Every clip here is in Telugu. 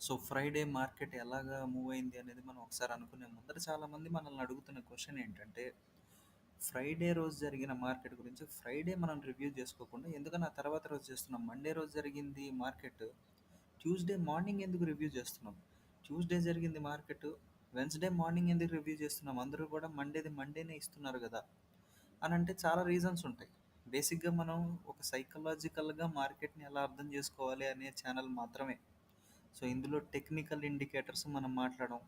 సో, ఫ్రైడే మార్కెట్ ఎలాగా మూవ్ అయింది అనేది మనం ఒకసారి అనుకునే ముందర చాలామంది మనల్ని అడుగుతున్న క్వశ్చన్ ఏంటంటే, ఫ్రైడే రోజు జరిగిన మార్కెట్ గురించి ఫ్రైడే మనం రివ్యూ చేసుకోకుండా ఎందుకని ఆ తర్వాత రోజు చేస్తున్నాం? మండే రోజు జరిగింది మార్కెట్ ట్యూస్‌డే మార్నింగ్ ఎందుకు రివ్యూ చేస్తున్నాం? ట్యూస్‌డే జరిగింది మార్కెట్ వెన్స్‌డే మార్నింగ్ ఎందుకు రివ్యూ చేస్తున్నాం? అందరూ కూడా మండేది మండేనే ఇస్తున్నారు కదా అని అంటే చాలా రీజన్స్ ఉంటాయి. బేసిక్‌గా మనం ఒక సైకలాజికల్‌గా మార్కెట్‌ని ఎలా అర్థం చేసుకోవాలి అనే ఛానల్ మాత్రమే. సో, ఇందులో టెక్నికల్ ఇండికేటర్స్ మనం మాట్లాడం.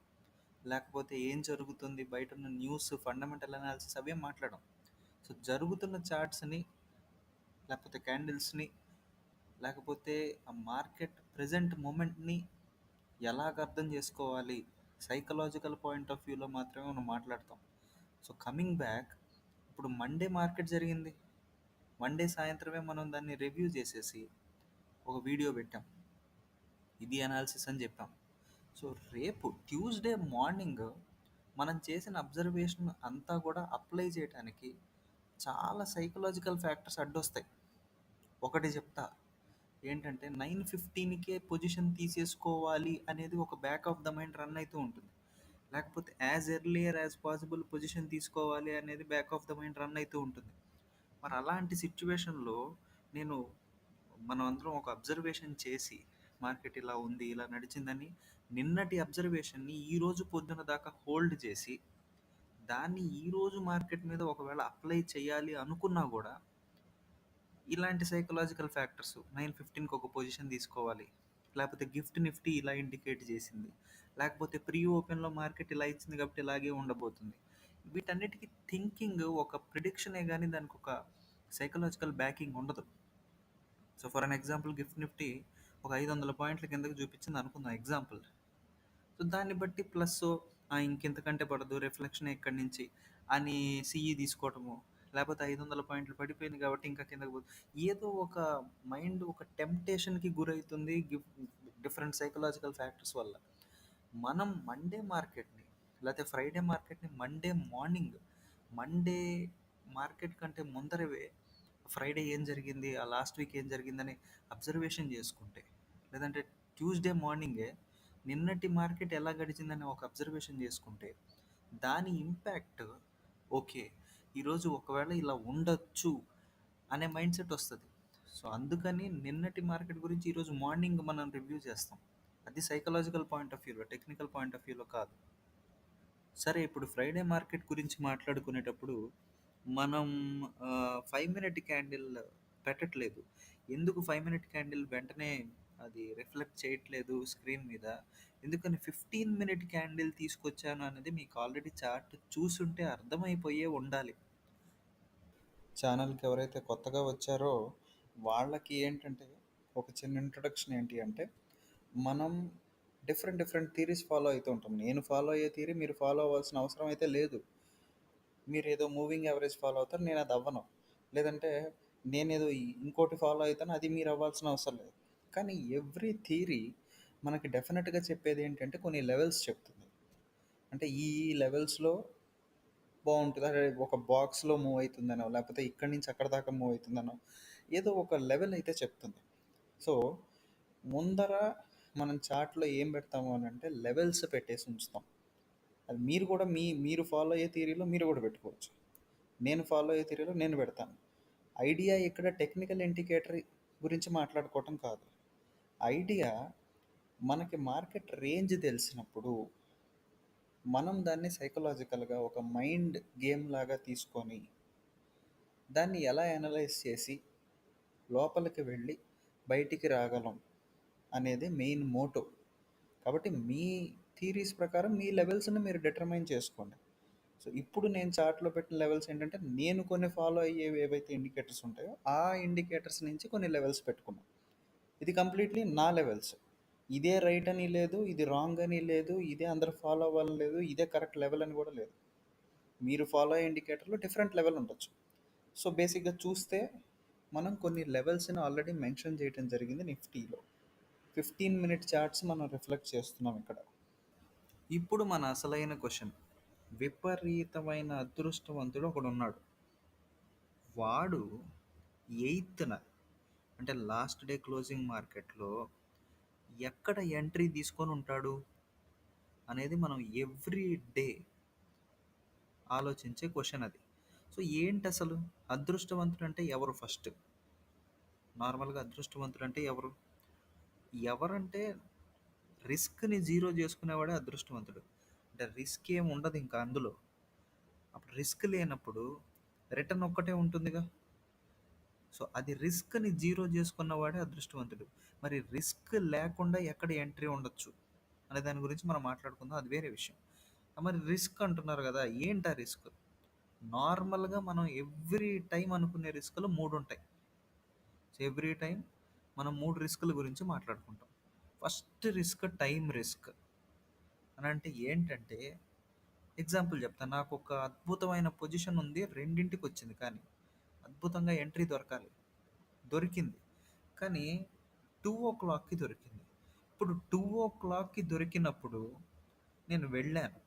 లేకపోతే ఏం జరుగుతుంది బయట ఉన్న న్యూస్, ఫండమెంటల్ అనాలిసిస్ అవే మాట్లాడడం సో, జరుగుతున్న చార్ట్స్‌ని లేకపోతే క్యాండిల్స్‌ని లేకపోతే ఆ మార్కెట్ ప్రెజెంట్ మూమెంట్ని ఎలాగ అర్థం చేసుకోవాలి? సైకలాజికల్ పాయింట్ ఆఫ్ వ్యూలో మాత్రమే మనం మాట్లాడతాం. సో, కమింగ్ బ్యాక్ ఇప్పుడు మండే మార్కెట్ జరిగింది. మండే సాయంత్రమే మనం దాన్ని రివ్యూ చేసేసి ఒక వీడియో పెట్టాం. ఇది అనాలిసిస్ అని చెప్పాం. సో, రేపు ట్యూస్‌డే మార్నింగ్ మనం చేసిన అబ్జర్వేషన్ అంతా కూడా అప్లై చేయటానికి చాలా సైకలాజికల్ ఫ్యాక్టర్స్ అడ్డొస్తాయి. ఒకటి చెప్తా. ఏంటంటే 9:15కే పొజిషన్ తీసేసుకోవాలి అనేది ఒక back of the mind run అయితే ఉంటుంది. లేకపోతే as earlier as possible position తీసుకోవాలి అనేది back of the mind run అయితే ఉంటుంది. మరి అలాంటి సిచ్యువేషన్లో నేను మనం అందరం ఒక అబ్జర్వేషన్ చేసి మార్కెట్ ఇలా ఉంది, ఇలా నడిచిందని నిన్నటి అబ్జర్వేషన్‌ని ఈరోజు పొద్దున దాకా హోల్డ్ చేసి, దాన్ని ఈరోజు మార్కెట్ మీద ఒకవేళ అప్లై చేయాలి అనుకున్నా కూడా ఇలాంటి సైకలాజికల్ ఫ్యాక్టర్స్ 9:15కి ఒక పొజిషన్ తీసుకోవాలి. లేకపోతే గిఫ్ట్ నిఫ్టీ ఇలా ఇండికేట్ చేసింది. లేకపోతే ప్రీ ఓపెన్‌లో మార్కెట్ ఇలా ఇచ్చింది కాబట్టి ఇలాగే ఉండబోతుంది. వీటన్నిటికి థింకింగ్ ఒక ప్రిడిక్షనే గానీ దానికొక సైకలాజికల్ బ్యాకింగ్ ఉండదు. So, for an example gift Nifty ఒక 500 పాయింట్ల కిందకి చూపించింది అనుకుందాం ఎగ్జాంపుల్. సో, దాన్ని బట్టి ప్లస్ ఇంకెంతకంటే పడదు రిఫ్లెక్షన్ ఎక్కడి నుంచి అని సీఈ తీసుకోవటమో, లేపోతే 500 పాయింట్లు పడిపోయింది కాబట్టి ఇంకా కిందకి పోదు ఏదో ఒక మైండ్ ఒక టెంప్టేషన్‌కి గురవుతుంది డిఫరెంట్ సైకలాజికల్ ఫ్యాక్టర్స్ వల్ల. మనం మండే మార్కెట్‌ని లేకపోతే ఫ్రైడే మార్కెట్‌ని మండే మార్నింగ్, మండే మార్కెట్ కంటే ముందరవే ఫ్రైడే ఏం జరిగింది? ఆ లాస్ట్ వీక్ ఏం జరిగిందని అబ్జర్వేషన్ చేసుకుంటే, లేదంటే ట్యూస్‌డే మార్నింగే నిన్నటి మార్కెట్ ఎలా గడిచిందని ఒక అబ్జర్వేషన్ చేసుకుంటే, దాని ఇంపాక్ట్ ఓకే. ఈరోజు ఒకవేళ ఇలా ఉండొచ్చు అనే మైండ్ సెట్ వస్తుంది సో, అందుకని నిన్నటి మార్కెట్ గురించి ఈరోజు మార్నింగ్ మనం రివ్యూ చేస్తాం. అది సైకలాజికల్ పాయింట్ ఆఫ్ వ్యూలో, టెక్నికల్ పాయింట్ ఆఫ్ వ్యూలో కాదు. సరే ఇప్పుడు ఫ్రైడే మార్కెట్ గురించి మాట్లాడుకునేటప్పుడు మనం ఫైవ్ మినిట్ క్యాండిల్ పెట్టట్లేదు. ఎందుకు ఫైవ్ మినిట్ క్యాండిల్ వెంటనే అది రిఫ్లెక్ట్ చేయట్లేదు స్క్రీన్ మీద? ఎందుకని 15 మినిట్ క్యాండిల్ తీసుకొచ్చాను అనేది మీకు ఆల్రెడీ చార్ట్ చూసుంటే అర్థమైపోయే ఉండాలి. ఛానల్‌కి ఎవరైతే కొత్తగా వచ్చారో వాళ్ళకి ఏంటంటే ఒక చిన్న ఇంట్రొడక్షన్ ఏంటి అంటే, మనం డిఫరెంట్ డిఫరెంట్ థీరీస్ ఫాలో అవుతూ ఉంటాం. నేను ఫాలో అయ్యే థీరీ మీరు ఫాలో అవ్వాల్సిన అవసరం అయితే లేదు. మీరు ఏదో మూవింగ్ యావరేజ్ ఫాలో అవుతారు. నేను అది అవ్వను. లేదంటే నేనేదో ఇంకోటి ఫాలో అవుతాను అది మీరు అవ్వాల్సిన అవసరం లేదు. కానీ ఎవ్రీ థియరీ మనకి డెఫినెట్గా చెప్పేది ఏంటంటే కొన్ని లెవెల్స్ చెప్తుంది. అంటే ఈ ఈ లెవెల్స్‌లో బావుంటది. అదే ఒక బాక్స్‌లో మూవ్ అయితుందనో, లేకపోతే ఇక్కడి నుంచి అక్కడి దాకా మూవ్ అయితుందనో, ఏదో ఒక లెవెల్ అయితే చెప్తుంది. సో, ముందర మనం చార్ట్‌లో ఏం పెడతాము అనంటే లెవెల్స్ పెట్టేసి ఉంచుతాం. అది మీరు కూడా మీ మీరు ఫాలో అయ్యే థియరీలో మీరు కూడా పెట్టుకోవచ్చు. నేను ఫాలో అయ్యే థియరీలో నేను పెడతాను. ఐడియా ఇక్కడ టెక్నికల్ ఇండికేటర్ గురించి మాట్లాడుకోవటం కాదు. ఐడియా మనకి మార్కెట్ రేంజ్ తెలిసినప్పుడు మనం దాన్ని సైకలాజికల్‌గా ఒక మైండ్ గేమ్ లాగా తీసుకొని దాన్ని ఎలా అనలైజ్ చేసి లోపలికి వెళ్ళి బయటికి రాగలం అనేది మెయిన్ మోటో. కాబట్టి మీ థియరీస్ ప్రకారం మీ లెవెల్స్‌ని మీరు డిటర్మైన్ చేసుకోండి. సో, ఇప్పుడు నేను చార్ట్‌లో పెట్టిన లెవెల్స్ ఏంటంటే నేను కొన్ని ఫాలో అయ్యేవి ఏవైతే ఇండికేటర్స్ ఉంటాయో ఆ ఇండికేటర్స్ నుంచి కొన్ని లెవెల్స్ పెట్టుకున్నాను ఇది కంప్లీట్‌లీ నా లెవెల్స్. ఇదే రైట్ అని లేదు. ఇది రాంగ్ అని లేదు. ఇదే అందరు ఫాలో అవ్వాలని లేదు. ఇదే కరెక్ట్ లెవెల్ అని కూడా లేదు. మీరు ఫాలో అయ్యే ఇండికేటర్‌లో డిఫరెంట్ లెవెల్ ఉండొచ్చు. సో, బేసిక్‌గా చూస్తే మనం కొన్ని లెవెల్స్‌ని ఆల్రెడీ మెన్షన్ చేయటం జరిగింది నిఫ్టీలో. 15 మినిట్ చార్ట్స్ మనం రిఫ్లెక్ట్ చేస్తున్నాం ఇక్కడ. ఇప్పుడు మన అసలైన క్వశ్చన్ విపరీతమైన అదృష్టవంతుడు ఒకడున్నాడు. వాడు ఎయిత్న అంటే లాస్ట్ డే క్లోజింగ్ మార్కెట్‌లో ఎక్కడ ఎంట్రీ తీసుకొని ఉంటాడు అనేది మనం ఎవ్రీ డే ఆలోచించే క్వశ్చన్ అది. సో ఏంటి అసలు? అదృష్టవంతుడు అంటే ఎవరు ఫస్ట్? నార్మల్గా అదృష్టవంతుడు అంటే ఎవరు? ఎవరంటే రిస్క్ని జీరో చేసుకునేవాడే అదృష్టవంతుడు. అంటే రిస్క్ ఏమి ఉండదు ఇంకా అందులో. అప్పుడు రిస్క్ లేనప్పుడు రిటర్న్ ఒక్కటే ఉంటుందిగా. సో అది రిస్క్ని జీరో చేసుకున్నవాడే అదృష్టవంతుడు. మరి రిస్క్ లేకుండా ఎక్కడ ఎంట్రీ ఉండొచ్చు? అనే దాని గురించి మనం మాట్లాడుకుందాం. అది వేరే విషయం. మరి రిస్క్ అంటున్నారు కదా ఏంటి ఆ రిస్క్? నార్మల్గా మనం ఎవ్రీ టైం అనుకునే రిస్కులు మూడు ఉంటాయి. సో ఎవ్రీ టైం మనం మూడు రిస్కుల గురించి మాట్లాడుకుంటాం. First risk time risk. అని అంటే ఏంటంటే ఎగ్జాంపుల్ చెప్తాను నాకు ఒక అద్భుతమైన పొజిషన్ ఉంది రెండింటికి వచ్చింది కానీ. అద్భుతంగా ఎంట్రీ దొరకాలి. దొరికింది. కానీ టూ ఓ క్లాక్కి దొరికింది. ఇప్పుడు టూ ఓ క్లాక్కి దొరికినప్పుడు నేను వెళ్ళాను.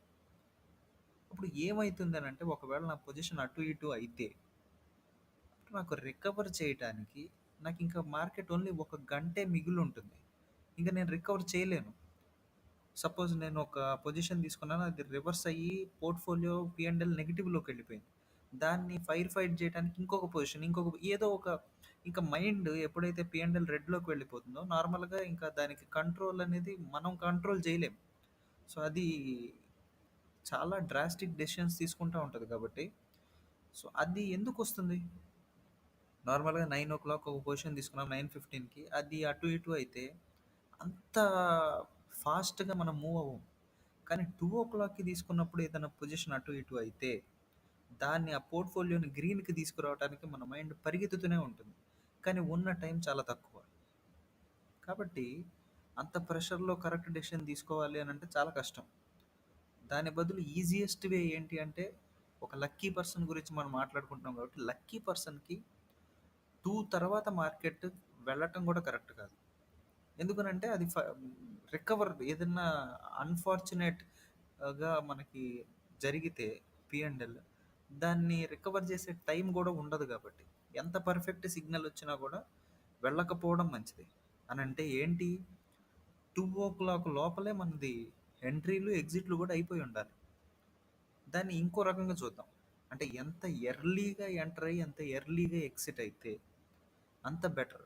అప్పుడు ఏమవుతుందని అంటే ఒకవేళ నా పొజిషన్ అటు ఇటు అయితే నాకు రికవర్ చేయడానికి నాకు ఇంకా మార్కెట్ ఓన్లీ ఒక గంటే మిగులు ఉంటుంది ఇంకా నేను రికవర్ చేయలేను. సపోజ్ నేను ఒక పొజిషన్ తీసుకున్నాను అది రివర్స్ అయ్యి పోర్ట్ఫోలియో పిఎండ్ఎల్ నెగిటివ్లోకి వెళ్ళిపోయింది. దాన్ని ఫైర్ ఫైట్ చేయడానికి ఇంకొక పొజిషన్ ఇంకొక ఏదో ఒక ఇంకా మైండ్ ఎప్పుడైతే పిఎండ్ఎల్ రెడ్లోకి వెళ్ళిపోతుందో నార్మల్గా ఇంకా దానికి కంట్రోల్ అనేది మనం కంట్రోల్ చేయలేం. సో అది చాలా డ్రాస్టిక్ డెసిషన్స్ తీసుకుంటూ ఉంటుంది కాబట్టి. సో అది ఎందుకు వస్తుంది? నార్మల్గా నైన్ ఓ క్లాక్ ఒక పొజిషన్ తీసుకున్నాం నైన్ ఫిఫ్టీన్కి అది అటు ఇటు అయితే అంత ఫాస్ట్గా మనం మూవ్ అవ్వం. కానీ టూ ఓ క్లాక్కి తీసుకున్నప్పుడు ఏదైనా పొజిషన్ అటు ఇటు అయితే దాన్ని ఆ పోర్ట్ఫోలియోని గ్రీన్కి తీసుకురావడానికి మన మైండ్ పరిగెత్తుతూనే ఉంటుంది. కానీ ఉన్న టైం చాలా తక్కువ. కాబట్టి అంత ప్రెషర్లో కరెక్ట్ డెసిషన్ తీసుకోవాలి అని అంటే చాలా కష్టం. దాని బదులు ఈజియెస్ట్ వే ఏంటి అంటే ఒక లక్కీ పర్సన్ గురించి మనం మాట్లాడుకుంటున్నాం కాబట్టి లక్కీ పర్సన్కి టూ తర్వాత మార్కెట్ వెళ్ళటం కూడా కరెక్ట్ కాదు. ఎందుకనంటే అది రికవర్ ఏదన్నా అన్ఫార్చునేట్గా మనకి జరిగితే పిఎండ్ఎల్ దాన్ని రికవర్ చేసే టైం కూడా ఉండదు కాబట్టి. ఎంత పర్ఫెక్ట్ సిగ్నల్ వచ్చినా కూడా వెళ్ళకపోవడం మంచిది. అని అంటే ఏంటి? టూ ఓ క్లాక్ లోపలే మనది ఎంట్రీలు ఎగ్జిట్లు కూడా అయిపోయి ఉండాలి. దాన్ని ఇంకో రకంగా చూద్దాం. అంటే ఎంత ఎర్లీగా ఎంటర్ అయ్యి ఎంత ఎర్లీగా ఎగ్జిట్ అయితే అంత బెటర్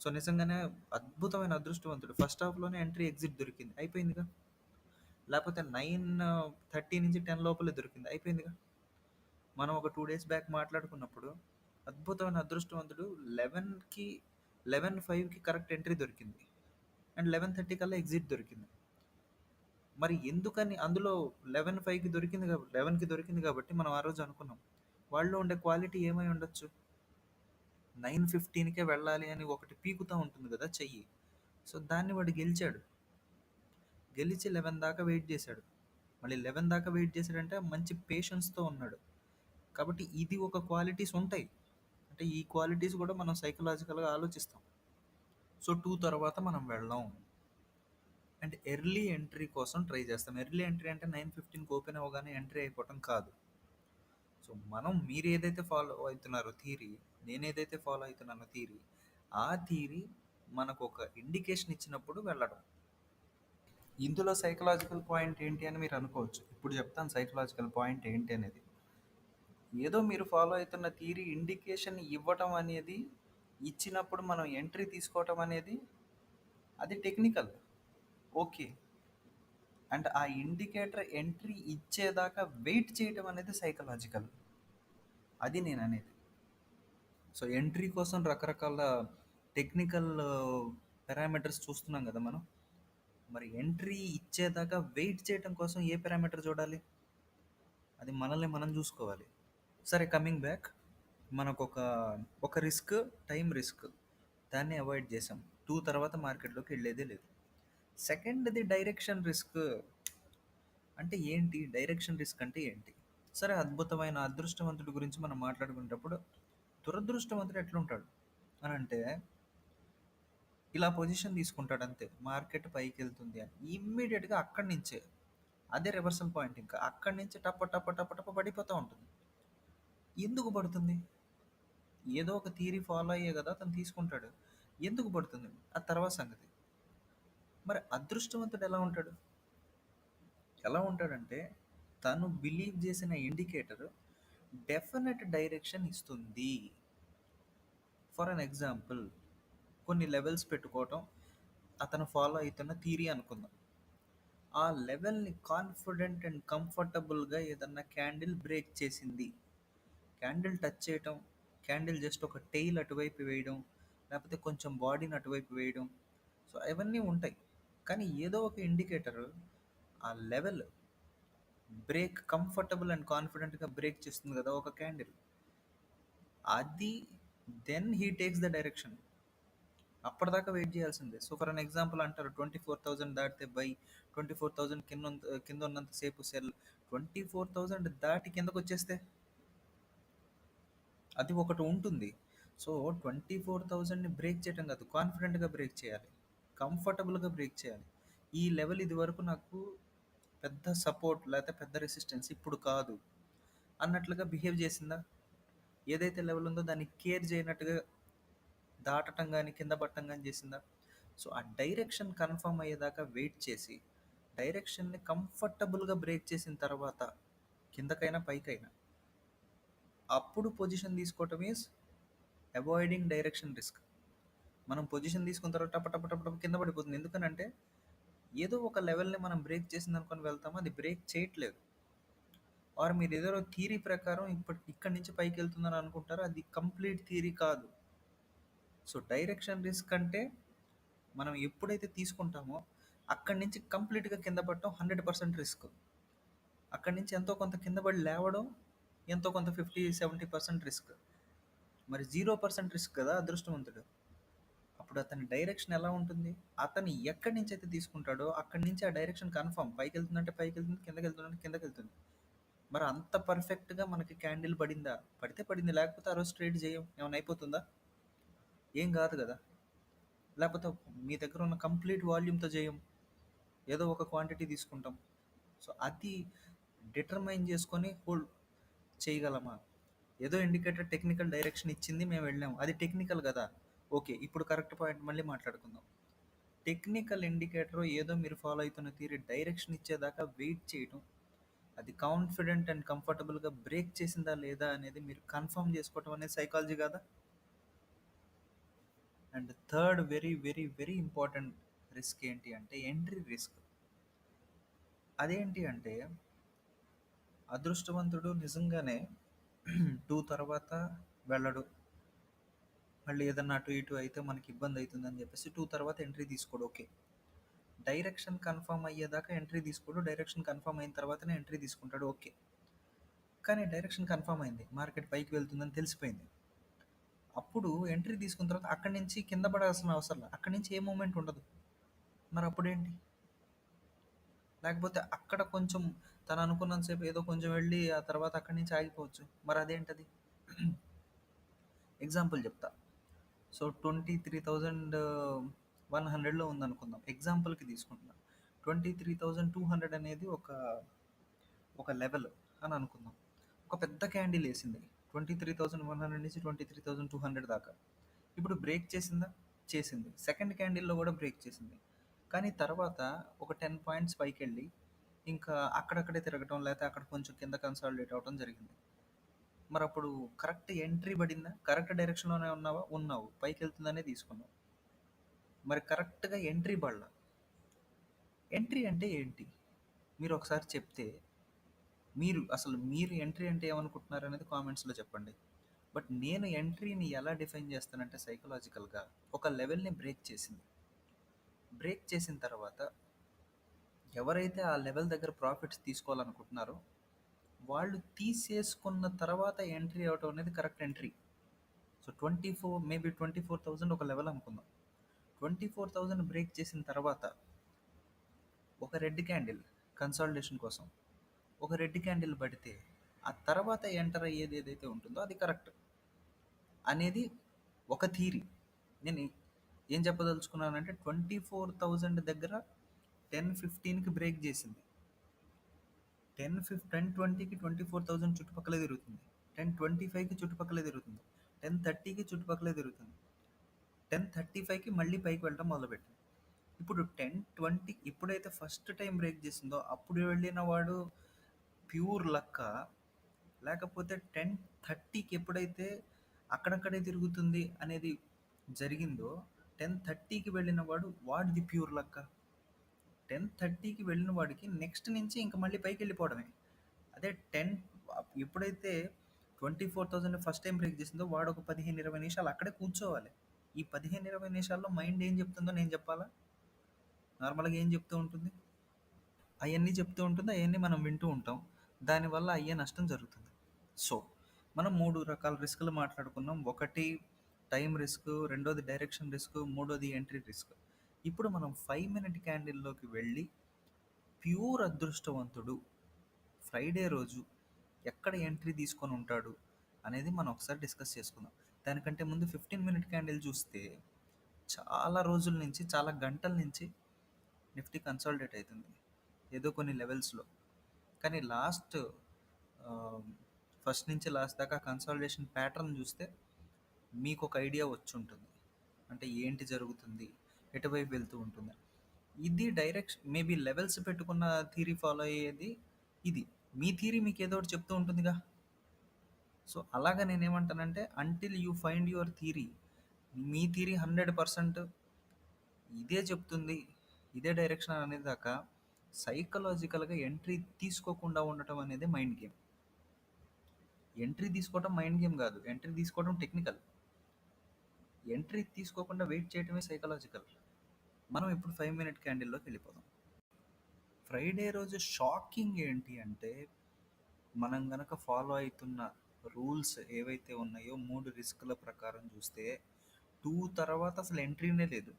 సో నిజంగానే అద్భుతమైన అదృష్టవంతుడు. ఫస్ట్ హాఫ్లోనే ఎంట్రీ ఎగ్జిట్ దొరికింది. అయిపోయిందిగా? లేకపోతే నైన్ థర్టీ నుంచి టెన్ లోపలే దొరికింది. అయిపోయిందిగా? మనం ఒక టూ డేస్ బ్యాక్ మాట్లాడుకున్నప్పుడు అద్భుతమైన అదృష్టవంతుడు లెవెన్కి లెవెన్ ఫైవ్కి కరెక్ట్ ఎంట్రీ దొరికింది. అండ్ లెవెన్ థర్టీ కల్లా ఎగ్జిట్ దొరికింది. మరి ఎందుకని అందులో లెవెన్ ఫైవ్కి దొరికింది కాబట్టి లెవెన్కి దొరికింది కాబట్టి మనం ఆ రోజు అనుకున్నాం. వాళ్ళు ఉండే క్వాలిటీ ఏమై ఉండొచ్చు? నైన్ ఫిఫ్టీన్కే వెళ్ళాలి అని ఒకటి పీకుతూ ఉంటుంది కదా చెయ్యి. సో దాన్ని వాడు గెలిచాడు. గెలిచి లెవెన్ దాకా వెయిట్ చేశాడు. మళ్ళీ లెవెన్ దాకా వెయిట్ చేశాడంటే మంచి పేషెన్స్తో ఉన్నాడు. కాబట్టి ఇది ఒక క్వాలిటీస్ ఉంటాయి. అంటే ఈ క్వాలిటీస్ కూడా మనం సైకలాజికల్గా ఆలోచిస్తాం. సో టూ తర్వాత మనం వెళ్ళాం అండ్ ఎర్లీ ఎంట్రీ కోసం ట్రై చేస్తాం. ఎర్లీ ఎంట్రీ అంటే నైన్ ఫిఫ్టీన్కి ఓపెన్ అవ్వగానే ఎంట్రీ అయిపోవటం కాదు. సో మనం మీరు ఏదైతే ఫాలో అవుతున్నారో థీరీ నేను ఏదైతే ఫాలో అవుతున్నానో థీరీ ఆ థీరీ మనకు ఒక ఇండికేషన్ ఇచ్చినప్పుడు వెళ్ళడం. ఇందులో సైకలాజికల్ పాయింట్ ఏంటి అని మీరు అనుకోవచ్చు. ఇప్పుడు చెప్తాను సైకలాజికల్ పాయింట్ ఏంటి అనేది. ఏదో మీరు ఫాలో అవుతున్న థీరీ ఇండికేషన్ ఇవ్వటం అనేది ఇచ్చినప్పుడు మనం ఎంట్రీ తీసుకోవటం అనేది అది టెక్నికల్ ఓకే అండ్ ఆ ఇండికేటర్ ఎంట్రీ ఇచ్చేదాకా వెయిట్ చేయటం అనేది సైకలాజికల్ అది నేను అనేది. సో ఎంట్రీ కోసం రకరకాల టెక్నికల్ పారామీటర్స్ చూస్తున్నాం కదా మనం. మరి ఎంట్రీ ఇచ్చేదాకా వెయిట్ చేయటం కోసం ఏ పారామీటర్ చూడాలి? అది మనల్ని మనం చూసుకోవాలి. సరే కమింగ్ బ్యాక్ మనకు ఒక ఒక రిస్క్ టైం రిస్క్ దాన్ని అవాయిడ్ చేసాం టూ తర్వాత మార్కెట్లోకి వెళ్ళేదే లేదు. సెకండ్ది డైరెక్షన్ రిస్క్ అంటే ఏంటి? డైరెక్షన్ రిస్క్ అంటే ఏంటి? సరే అద్భుతమైన అదృష్టవంతుడి గురించి మనం మాట్లాడుకునేటప్పుడు దురదృష్టవంతుడు ఎట్లుంటాడు? అని అంటే ఇలా పొజిషన్ తీసుకుంటాడు అంతే. మార్కెట్ పైకి వెళ్తుంది అని. ఇమ్మీడియట్గా అక్కడి నుంచే అదే రివర్సల్ పాయింట్ ఇంకా. అక్కడి నుంచి టప్ప టప్ప టప్ప టప్ప పడిపోతూ ఉంటుంది. ఎందుకు పడుతుంది? ఏదో ఒక థీరీ ఫాలో అయ్యే కదా తను తీసుకుంటాడు. ఎందుకు పడుతుంది? ఆ తర్వాత సంగతి. మరి అదృష్టవంతుడు ఎలా ఉంటాడు? ఎలా ఉంటాడంటే తను బిలీవ్ చేసిన ఇండికేటర్ డెఫినెట్ డైరెక్షన్ ఇస్తుంది. ఫర్ అన్ ఎగ్జాంపుల్ కొన్ని లెవెల్స్ పెట్టుకోవటం అతను ఫాలో అవుతున్న థీరీ అనుకుందాం. ఆ లెవెల్ని కాన్ఫిడెంట్ అండ్ కంఫర్టబుల్గా ఏదన్నా క్యాండిల్ బ్రేక్ చేసింది. క్యాండిల్ టచ్ చేయటం క్యాండిల్ జస్ట్ ఒక టెయిల్ అటువైపు వేయడం లేకపోతే కొంచెం బాడీని అటువైపు వేయడం. సో అవన్నీ ఉంటాయి. కానీ ఏదో ఒక ఇండికేటర్ ఆ లెవెల్ బ్రేక్ కంఫర్టబుల్ అండ్ కాన్ఫిడెంట్గా బ్రేక్ చేస్తుంది కదా ఒక క్యాండిల్. అది then he takes the direction. అప్పటిదాకా వెయిట్ చేయాల్సిందే. సో ఫర్ అన్ ఎగ్జాంపుల్ అంటారు ట్వంటీ ఫోర్ థౌజండ్ దాటితే బై ట్వంటీ ఫోర్ థౌజండ్ కింద కింద ఉన్నంత సేపు సెల్ ట్వంటీ ఫోర్ థౌజండ్ దాటి కిందకు వచ్చేస్తే అది ఒకటి ఉంటుంది. సో ట్వంటీ ఫోర్ థౌజండ్ని బ్రేక్ చేయడం కాదు. కాన్ఫిడెంట్గా బ్రేక్ చేయాలి. కంఫర్టబుల్గా బ్రేక్ చేయాలి. ఈ లెవెల్ ఇది వరకు నాకు పెద్ద సపోర్ట్ లేకపోతే పెద్ద రెసిస్టెన్స్ ఇప్పుడు కాదు. అన్నట్లుగా బిహేవ్ చేసిందా? ఏదైతే లెవెల్ ఉందో దాన్ని కేర్ చేయనట్టుగా దాటటం కానీ కింద పట్టడం కానీ చేసిందా? సో ఆ డైరెక్షన్ కన్ఫర్మ్ అయ్యేదాకా వెయిట్ చేసి డైరెక్షన్ని కంఫర్టబుల్గా బ్రేక్ చేసిన తర్వాత కిందకైనా పైకైనా అప్పుడు పొజిషన్ తీసుకోవటం ఈజ్ అవాయిడింగ్ డైరెక్షన్ రిస్క్ మనం పొజిషన్ తీసుకున్న తర్వాత టప టప టప టప కింద పడిపోతుంది. ఎందుకనంటే ఏదో ఒక లెవెల్ని మనం బ్రేక్ చేసింది అనుకొని వెళ్తామో అది బ్రేక్ చేయట్లేదు. ఆర్ మీరు ఏదో థీరీ ప్రకారం ఇప్పటి ఇక్కడి నుంచి పైకి వెళ్తుందని అనుకుంటారో అది కంప్లీట్ థీరీ కాదు. సో డైరెక్షన్ రిస్క్ అంటే మనం ఎప్పుడైతే తీసుకుంటామో అక్కడి నుంచి కంప్లీట్గా కింద పడటం హండ్రెడ్ పర్సెంట్ రిస్క్ అక్కడి నుంచి ఎంతో కొంత కింద పడి లేవడం ఎంతో కొంత ఫిఫ్టీ సెవెంటీ పర్సెంట్ రిస్క్. మరి జీరో పర్సెంట్ రిస్క్ కదా అదృష్టవంతుడు. అప్పుడు అతని డైరెక్షన్ ఎలా ఉంటుంది? అతను ఎక్కడి నుంచి అయితే తీసుకుంటాడో అక్కడి నుంచి ఆ డైరెక్షన్ కన్ఫర్మ్. పైకి వెళ్తుందంటే పైకి వెళ్తుంది కిందకి వెళ్తుందంటే కిందకి వెళ్తుంది. మరి అంత పర్ఫెక్ట్గా మనకి క్యాండిల్ పడిందా? పడితే పడింది. లేకపోతే ఆ రోజు ట్రేడ్ చేయం. ఏమైనా అయిపోతుందా? ఏం కాదు కదా. లేకపోతే మీ దగ్గర ఉన్న కంప్లీట్ వాల్యూమ్తో చేయం. ఏదో ఒక క్వాంటిటీ తీసుకుంటాం. సో అది డిటర్మైన్ చేసుకొని హోల్డ్ చేయగలమా? ఏదో ఇండికేటర్ టెక్నికల్ డైరెక్షన్ ఇచ్చింది మేము వెళ్ళాము. అది టెక్నికల్ కదా. ఓకే ఇప్పుడు కరెక్ట్ పాయింట్ మళ్ళీ మాట్లాడుకుందాం. టెక్నికల్ ఇండికేటర్ ఏదో మీరు ఫాలో అవుతున్న తీరి డైరెక్షన్ ఇచ్చేదాకా వెయిట్ చేయటం అది కాన్ఫిడెంట్ అండ్ కంఫర్టబుల్గా బ్రేక్ చేసిందా లేదా అనేది మీరు కన్ఫర్మ్ చేసుకోవటం అనేది సైకాలజీ కదా? And third very very very important risk ఏంటి అంటే ఎంట్రీ రిస్క్ అదేంటి అంటే అదృష్టవంతుడు నిజంగానే టూ తర్వాత వెళ్ళడు. మళ్ళీ ఏదన్నా అటు ఇటు అయితే మనకి ఇబ్బంది అవుతుందని చెప్పేసి టూ తర్వాత ఎంట్రీ తీసుకోడు. ఓకే. డైరెక్షన్ కన్ఫర్మ్ అయ్యేదాకా ఎంట్రీ తీసుకోడు. డైరెక్షన్ కన్ఫర్మ్ అయిన తర్వాతనే ఎంట్రీ తీసుకుంటాడు. ఓకే. కానీ డైరెక్షన్ కన్ఫర్మ్ అయింది. మార్కెట్ పైకి వెళ్తుందని తెలిసిపోయింది. అప్పుడు ఎంట్రీ తీసుకున్న తర్వాత అక్కడి నుంచి కింద పడాల్సిన అవసరం అక్కడి నుంచి ఏ మూమెంట్ ఉండదు. మరి అప్పుడేంటి? లేకపోతే అక్కడ కొంచెం తను అనుకున్నంతసేపు ఏదో కొంచెం వెళ్ళి ఆ తర్వాత అక్కడి నుంచి ఆగిపోవచ్చు. మరి అదేంటది? ఎగ్జాంపుల్ చెప్తా. So twenty three thousand one హండ్రెడ్లో ఉందనుకుందాం. ఎగ్జాంపుల్కి తీసుకుంటున్నాం. Twenty three thousand two hundred అనేది ఒక ఒక లెవెల్ అని అనుకుందాం. ఒక పెద్ద క్యాండిల్ వేసింది. Twenty three thousand one hundred నుంచి twenty three thousand two hundred దాకా. ఇప్పుడు బ్రేక్ చేసిందా? చేసింది. సెకండ్ క్యాండిల్లో కూడా బ్రేక్ చేసింది. కానీ తర్వాత ఒక టెన్ పాయింట్స్ పైకి వెళ్ళి ఇంకా అక్కడక్కడే తిరగటం లేకపోతే అక్కడ కొంచెం కింద కన్సాలిడేట్ అవ్వటం జరిగింది. మరి అప్పుడు కరెక్ట్ ఎంట్రీ పడిందా కరెక్ట్ డైరెక్షన్లోనే ఉన్నావా? ఉన్నావు. పైకి వెళ్తుందనే తీసుకున్నావు. మరి కరెక్ట్గా ఎంట్రీ పడలా. ఎంట్రీ అంటే ఏంటి? మీరు ఒకసారి చెప్తే మీరు అసలు మీరు ఎంట్రీ అంటే ఏమనుకుంటున్నారు అనేది కామెంట్స్లో చెప్పండి. బట్ నేను ఎంట్రీని ఎలా డిఫైన్ చేస్తానంటే సైకలాజికల్గా ఒక లెవెల్ని బ్రేక్ చేసింది. బ్రేక్ చేసిన తర్వాత ఎవరైతే ఆ లెవెల్ దగ్గర ప్రాఫిట్స్ తీసుకోవాలనుకుంటున్నారో వాళ్ళు తీసేసుకున్న తర్వాత ఎంట్రీ అవటం అనేది correct entry. So twenty four maybe twenty four thousand ఒక లెవెల్ అనుకుందాం. ట్వంటీ ఫోర్ థౌజండ్ బ్రేక్ చేసిన తర్వాత ఒక రెడ్ క్యాండిల్ కన్సాలిడేషన్ కోసం ఒక రెడ్ క్యాండిల్ పడితే ఆ తర్వాత ఎంటర్ అయ్యేది ఏదైతే ఉంటుందో అది కరెక్ట్. అనేది ఒక థీరీ. నేను ఏం చెప్పదలుచుకున్నానంటే ట్వంటీ ఫోర్ థౌజండ్ దగ్గర టెన్ ఫిఫ్టీన్కి బ్రేక్ చేసింది. టెన్ ఫిఫ్ టెన్ ట్వంటీకి ట్వంటీ ఫోర్ థౌజండ్ చుట్టుపక్కల తిరుగుతుంది. టెన్ ట్వంటీ ఫైవ్కి చుట్టుపక్కల తిరుగుతుంది. టెన్ థర్టీకి చుట్టుపక్కలే తిరుగుతుంది. టెన్ థర్టీ ఫైవ్కి మళ్ళీ పైకి వెళ్ళడం మొదలుపెట్టింది. ఇప్పుడు 10, 20 ఎప్పుడైతే ఫస్ట్ టైం బ్రేక్ చేసిందో అప్పుడు వెళ్ళిన వాడు ప్యూర్ లక్క. లేకపోతే 10, 30కి ఎప్పుడైతే అక్కడక్కడే తిరుగుతుంది అనేది జరిగిందో 10, 30కి వెళ్ళిన వాడు వాడిది ప్యూర్ లక్క టెన్ థర్టీకి వెళ్ళిన వాడికి నెక్స్ట్ నుంచి ఇంక మళ్ళీ పైకి వెళ్ళిపోవడమే అదే 10 ఎప్పుడైతే 24,000 ఫస్ట్ టైం బ్రేక్ చేసిందో వాడు ఒక 15, 20 నిమిషాలు అక్కడే కూర్చోవాలి. ఈ 15, 20 నిమిషాల్లో మైండ్ ఏం చెప్తుందో నేను చెప్పాలా? నార్మల్‌గా ఏం చెప్తూ ఉంటుంది? అవన్నీ చెప్తూ ఉంటుంది. అవన్నీ మనం వింటూ ఉంటాం. దానివల్ల అయ్యే నష్టం జరుగుతుంది. సో, మనం మూడు రకాల రిస్కులు మాట్లాడుకున్నాం. ఒకటి టైం రిస్క్, రెండోది డైరెక్షన్ రిస్క్, మూడోది ఎంట్రీ రిస్క్. ఇప్పుడు మనం ఫైవ్ మినిట్ క్యాండిల్‌లోకి వెళ్ళి ప్యూర్ అదృష్టవంతుడు ఫ్రైడే రోజు ఎక్కడ ఎంట్రీ తీసుకొని ఉంటాడు అనేది మనం ఒకసారి డిస్కస్ చేసుకుందాం. దానికంటే ముందు 15 మినిట్ క్యాండిల్ చూస్తే చాలా రోజుల నుంచి, చాలా గంటల నుంచి నిఫ్టీ కన్సాలిడేట్ అవుతుంది ఏదో కొన్ని లెవెల్స్‌లో. కానీ లాస్ట్ ఫస్ట్ నుంచి లాస్ట్ దాకా కన్సాలిడేషన్ ప్యాటర్న్ చూస్తే మీకొక ఐడియా వచ్చి ఉంటుంది అంటే ఏంటి జరుగుతుంది? ఎటువైపు వెళ్తూ ఉంటుంది? ఇది డైరెక్షన్ మేబీ లెవెల్స్ పెట్టుకున్న థియరీ ఫాలో అయ్యేది ఇది. మీ థియరీ మీకు ఏదో ఒకటి చెప్తూ ఉంటుందిగా. సో, అలాగా నేనేమంటానంటే until you find your theory me theory 100% ఇదే చెప్తుంది. ఇదే డైరెక్షన్ అనేదాకా సైకలాజికల్‌గా ఎంట్రీ తీసుకోకుండా ఉండటం అనేది మైండ్ గేమ్. ఎంట్రీ తీసుకోవటం మైండ్ గేమ్ కాదు. ఎంట్రీ తీసుకోవడం టెక్నికల్. ఎంట్రీ తీసుకోకుండా వెయిట్ చేయడమే సైకలాజికల్. మనం ఇప్పుడు ఫైవ్ మినిట్ క్యాండిల్‌లోకి వెళ్ళిపోదాం. ఫ్రైడే రోజు షాకింగ్ ఏంటి అంటే మనం గనక ఫాలో అవుతున్న రూల్స్ ఏవైతే ఉన్నాయో మూడు రిస్కుల ప్రకారం చూస్తే టూ తర్వాత అసలు ఎంట్రీనే లేదు.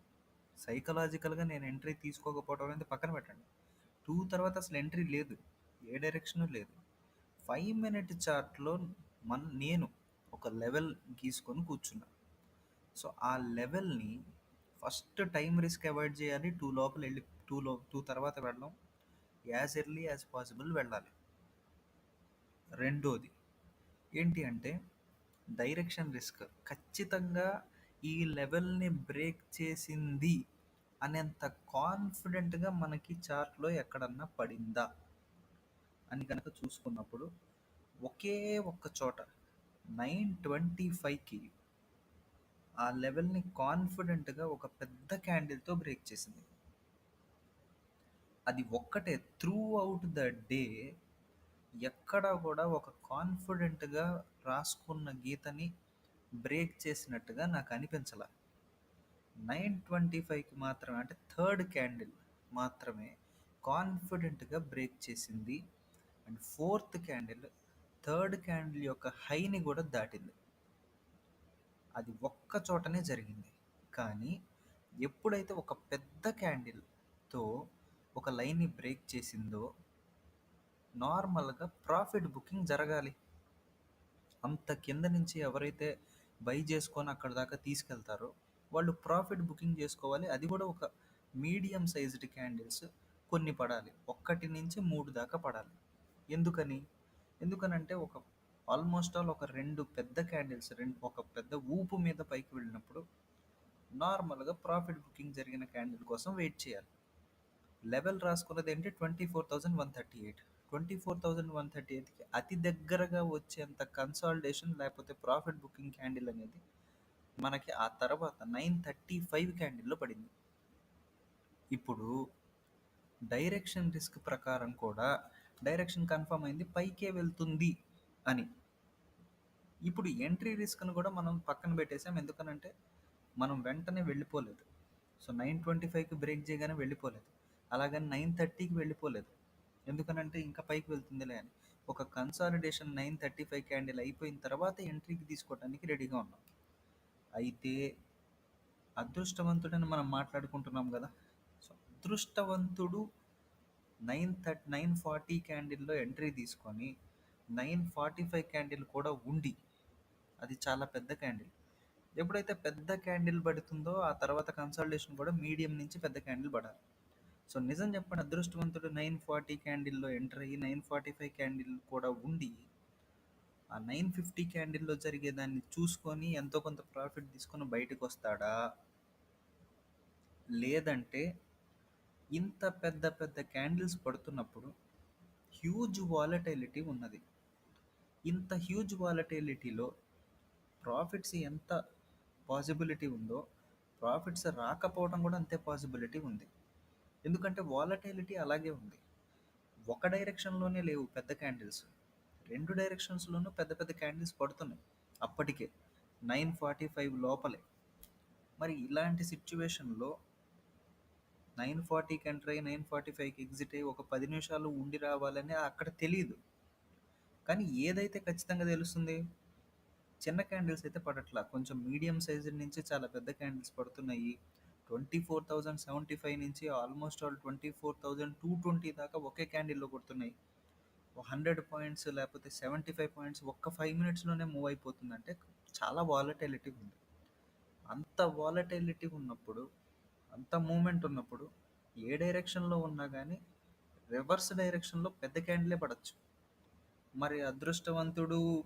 సైకలాజికల్‌గా నేను ఎంట్రీ తీసుకోకపోవడం అనేది పక్కన పెట్టండి. టూ తర్వాత అసలు ఎంట్రీ లేదు. ఏ డైరెక్షన్ లేదు. ఫైవ్ మినిట్ చార్ట్‌లో మన నేను ఒక లెవెల్ గీసుకొని కూర్చున్నా. సో, ఆ లెవెల్‌ని ఫస్ట్ టైమ్ రిస్క్ అవాయిడ్ చేయాలి. 2 లోపల ఎళ్ళి 2 లో 2 తర్వాత వెళ్ళడం. యాస్ ఎర్లీ యాస్ పాసిబుల్ వెళ్ళాలి. రెండోది ఏంటి అంటే డైరెక్షన్ రిస్క్. ఖచ్చితంగా ఈ లెవెల్‌ని బ్రేక్ చేసింది అనేంత కాన్ఫిడెంట్‌గా మనకి చార్ట్‌లో ఎక్కడన్నా పడిందా? అని గనక చూసుకున్నప్పుడు ఒకే ఒక్క చోట 925కి ఆ లెవెల్‌ని కాన్ఫిడెంట్‌గా ఒక పెద్ద క్యాండిల్‌తో బ్రేక్ చేసింది. అది ఒక్కటే త్రూ ఔట్ ద డే ఎక్కడా కూడా ఒక కాన్ఫిడెంట్‌గా రాసుకున్న గీతని బ్రేక్ చేసినట్టుగా నాకు అనిపించల. 925కి మాత్రమే అంటే థర్డ్ క్యాండిల్ మాత్రమే కాన్ఫిడెంట్‌గా బ్రేక్ చేసింది. And fourth candle third candle యొక్క హైని కూడా దాటింది. అది ఒక్క చోటనే జరిగింది. కానీ ఎప్పుడైతే ఒక పెద్ద క్యాండిల్‌తో ఒక లైన్‌ని బ్రేక్ చేసిందో నార్మల్‌గా ప్రాఫిట్ బుకింగ్ జరగాలి. అంత కింద నుంచి ఎవరైతే బై చేసుకొని అక్కడి దాకా తీసుకెళ్తారో వాళ్ళు ప్రాఫిట్ బుకింగ్ చేసుకోవాలి. అది కూడా ఒక మీడియం సైజ్డ్ క్యాండిల్స్ కొన్ని పడాలి. 1-3 దాకా పడాలి. ఎందుకని? ఎందుకనంటే ఒక ఆల్మోస్ట్ ఆల్ ఒక రెండు పెద్ద క్యాండిల్స్ రెండు ఒక పెద్ద ఊపు మీద పైకి వెళ్ళినప్పుడు నార్మల్‌గా ప్రాఫిట్ బుకింగ్ జరిగిన క్యాండిల్ కోసం వెయిట్ చేయాలి. లెవెల్ రాసుకున్నది ఏంటి twenty four thousand one thirty eight twenty four thousand one thirty ఎయిట్కి అతి దగ్గరగా వచ్చేంత కన్సాలిడేషన్ లేకపోతే ప్రాఫిట్ బుకింగ్ క్యాండిల్ అనేది మనకి ఆ తర్వాత 935 క్యాండిల్‌లో పడింది. ఇప్పుడు డైరెక్షన్ రిస్క్ ప్రకారం కూడా డైరెక్షన్ కన్ఫర్మ్ అయింది. పైకే వెళ్తుంది అని. ఇప్పుడు ఎంట్రీ రిస్క్‌ని కూడా మనం పక్కన పెట్టేసాం. ఎందుకనంటే మనం వెంటనే వెళ్ళిపోలేదు. సో, 925కి బ్రేక్ చేయగానే వెళ్ళిపోలేదు. అలాగని 930కి వెళ్ళిపోలేదు. ఎందుకనంటే ఇంకా పైకి వెళ్తుందిలే అని. ఒక కన్సాలిడేషన్ 935 క్యాండిల్ అయిపోయిన తర్వాత ఎంట్రీకి తీసుకోవడానికి రెడీగా ఉన్నాం. అయితే అదృష్టవంతుడని మనం మాట్లాడుకుంటున్నాం కదా సో, అదృష్టవంతుడు నైన్ థర్టీ నైన్ ఫార్టీ క్యాండిల్‌లో ఎంట్రీ తీసుకొని 945 క్యాండిల్ కూడా ఉండి అది చాలా పెద్ద క్యాండిల్. ఎప్పుడైతే పెద్ద క్యాండిల్ పడుతుందో ఆ తర్వాత కన్సల్టేషన్ కూడా మీడియం నుంచి పెద్ద క్యాండిల్ పడాలి. సో, నిజం చెప్పండి అదృష్టవంతుడు 940 క్యాండిల్‌లో ఎంటర్ అయ్యి 945 క్యాండిల్ కూడా ఉండి ఆ 950 క్యాండిల్‌లో జరిగేదాన్ని చూసుకొని ఎంతో కొంత ప్రాఫిట్ తీసుకొని బయటకొస్తాడా? లేదంటే ఇంత పెద్ద పెద్ద క్యాండిల్స్ పడుతున్నప్పుడు హ్యూజ్ వాలటైలిటీ ఉన్నది ఇంత హ్యూజ్ వాలటైలిటీలో ప్రాఫిట్స్ ఎంత పాసిబిలిటీ ఉందో ప్రాఫిట్స్ రాకపోవడం కూడా అంతే పాసిబిలిటీ ఉంది. ఎందుకంటే వాలటైలిటీ అలాగే ఉంది. ఒక డైరెక్షన్లోనే లేవు పెద్ద క్యాండిల్స్ రెండు డైరెక్షన్స్లోనూ పెద్ద పెద్ద క్యాండిల్స్ పడుతున్నాయి అప్పటికే. నైన్ ఫార్టీ ఫైవ్ లోపలే. మరి ఇలాంటి సిచ్యువేషన్లో నైన్ ఫార్టీకి ఎంటర్ అయ్యి నైన్ ఫార్టీ ఫైవ్కి ఎగ్జిట్ అయ్యి ఒక పది నిమిషాలు ఉండి రావాలని అక్కడ తెలియదు కానీ ఏదైతే ఖచ్చితంగా తెలుస్తుంది? చిన్న క్యాండిల్స్ అయితే పడట్లా. కొంచెం మీడియం సైజు నుంచి చాలా పెద్ద క్యాండిల్స్ పడుతున్నాయి. Twenty four thousand seventy five నుంచి almost all twenty four thousand two twenty దాకా ఒకే క్యాండిల్లో కొడుతున్నాయి. హండ్రెడ్ పాయింట్స్ లేకపోతే సెవెంటీ ఫైవ్ పాయింట్స్ ఒక్క ఫైవ్ మినిట్స్లోనే మూవ్ అయిపోతుందంటే చాలా వాలటైలిటీ ఉంది. అంత వాలటైలిటీ ఉన్నప్పుడు అంత మూమెంట్ ఉన్నప్పుడు ఏ డైరెక్షన్లో ఉన్నా కానీ రివర్స్ డైరెక్షన్లో పెద్ద క్యాండిలే పడచ్చు. మరి అదృష్టవంతుడు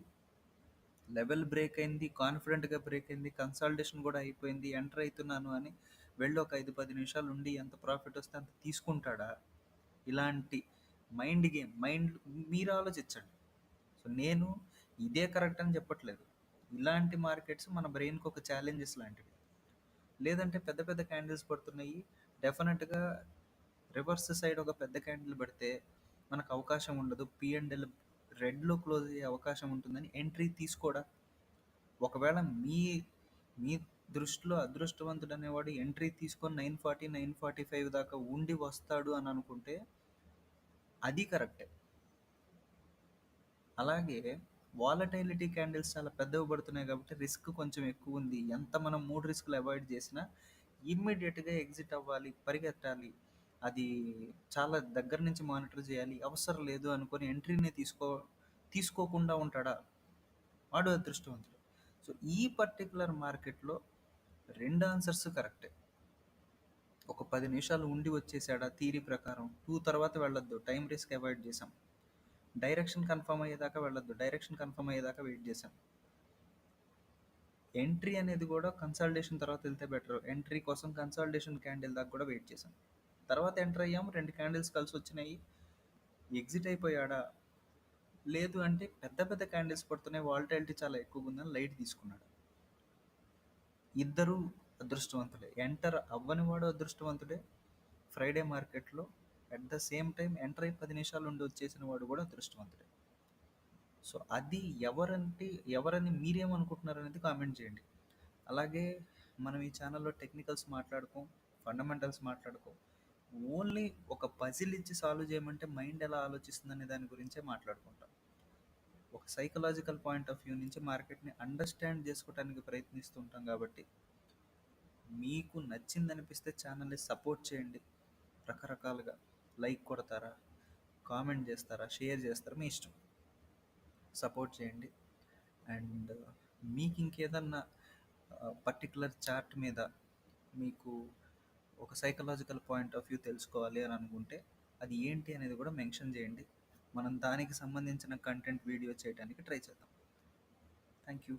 లెవెల్ బ్రేక్ అయింది కాన్ఫిడెంట్గా బ్రేక్ అయింది కన్సల్టేషన్ కూడా అయిపోయింది ఎంటర్ అవుతున్నాను అని వెళ్ళి ఒక ఐదు పది నిమిషాలు ఉండి ఎంత ప్రాఫిట్ వస్తే అంత తీసుకుంటాడా? ఇలాంటి మైండ్ గేమ్ మైండ్ మీరు ఆలోచించండి. సో నేను ఇదే కరెక్ట్ అని చెప్పట్లేదు. ఇలాంటి మార్కెట్స్ మన బ్రెయిన్కి ఒక ఛాలెంజెస్ లాంటివి. లేదంటే పెద్ద పెద్ద క్యాండిల్స్ పడుతున్నాయి. డెఫినెట్గా రివర్స్ సైడ్ ఒక పెద్ద క్యాండిల్ పెడితే మనకు అవకాశం ఉండదు. పిఎండ్ఎల్ రెడ్లో క్లోజ్ అయ్యే అవకాశం ఉంటుందని ఎంట్రీ తీసుకోడా? ఒకవేళ మీ మీ దృష్టిలో అదృష్టవంతుడు అనేవాడు ఎంట్రీ తీసుకొని nine forty nine forty five దాకా ఉండి వస్తాడు అని అనుకుంటే అది కరెక్టే. అలాగే వాలటైలిటీ క్యాండిల్స్ చాలా పెద్దవి పడుతున్నాయి కాబట్టి రిస్క్ కొంచెం ఎక్కువ ఉంది. ఎంత మనం మూడు రిస్క్లు అవాయిడ్ చేసినా ఇమ్మీడియట్గా ఎగ్జిట్ అవ్వాలి పరిగెత్తాలి. అది చాలా దగ్గర నుంచి మానిటర్ చేయాలి అవసరం లేదు అనుకొని ఎంట్రీని తీసుకో తీసుకోకుండా ఉంటాడా? వాడు అదృష్టవంతుడు. సో ఈ పర్టికులర్ మార్కెట్లో రెండు ఆన్సర్స్ కరెక్టే. ఒక పది నిమిషాలు ఉండి వచ్చేసాడా థీరీ ప్రకారం టూ తర్వాత వెళ్ళొద్దు టైం రిస్క్ అవాయిడ్ చేసాం డైరెక్షన్ కన్ఫర్మ్ అయ్యేదాకా వెళ్ళొద్దు డైరెక్షన్ కన్ఫర్మ్ అయ్యేదాకా వెయిట్ చేసాం ఎంట్రీ అనేది కూడా కన్సల్టేషన్ తర్వాత వెళ్తే బెటర్ ఎంట్రీ కోసం కన్సల్టేషన్ క్యాండిల్ దాకా కూడా వెయిట్ చేసాం తర్వాత ఎంటర్ అయ్యాము రెండు క్యాండిల్స్ కలిసి వచ్చినాయి. ఎగ్జిట్ అయిపోయాడా? లేదు అంటే పెద్ద పెద్ద క్యాండిల్స్ పడుతున్నాయి. వాల్టాలిటీ చాలా ఎక్కువగా ఉందని లైట్ తీసుకున్నాడు. ఇద్దరు అదృష్టవంతుడే ఎంటర్ అవ్వని వాడు అదృష్టవంతుడే. ఫ్రైడే మార్కెట్లో at the same time enter అయి పది నిమిషాలు ఉండి వచ్చేసిన వాడు కూడా అదృష్టవంతుడే. సో అది ఎవరంటే ఎవరని మీరేమనుకుంటున్నారు అనేది కామెంట్ చేయండి. అలాగే మనం ఈ ఛానల్లో టెక్నికల్స్ మాట్లాడుకోం ఫండమెంటల్స్ మాట్లాడుకోం. ఓన్లీ ఒక పజిల్ ఇచ్చి సాల్వ్ చేయమంటే మైండ్ ఎలా ఆలోచిస్తుంది అనే దాని గురించే మాట్లాడుకుంటాం. ఒక సైకలాజికల్ పాయింట్ ఆఫ్ వ్యూ నుంచి మార్కెట్ని అండర్స్టాండ్ చేసుకోవడానికి ప్రయత్నిస్తుంటాం కాబట్టి మీకు నచ్చిందనిపిస్తే ఛానల్ని సపోర్ట్ చేయండి. రకరకాలుగా లైక్ కొడతారా కామెంట్ చేస్తారా షేర్ చేస్తారా మీ ఇష్టం. సపోర్ట్ చేయండి. అండ్ మీకు ఇంకేదన్నా పర్టికులర్ చార్ట్ మీద మీకు ఒక సైకలాజికల్ పాయింట్ ఆఫ్ వ్యూ తెలుసుకోవాలి అని అనుకుంటే అది ఏంటి అనేది కూడా మెన్షన్ చేయండి. మనం దానికి సంబంధించిన కంటెంట్ వీడియో చేయడానికి ట్రై చేద్దాం. Thank you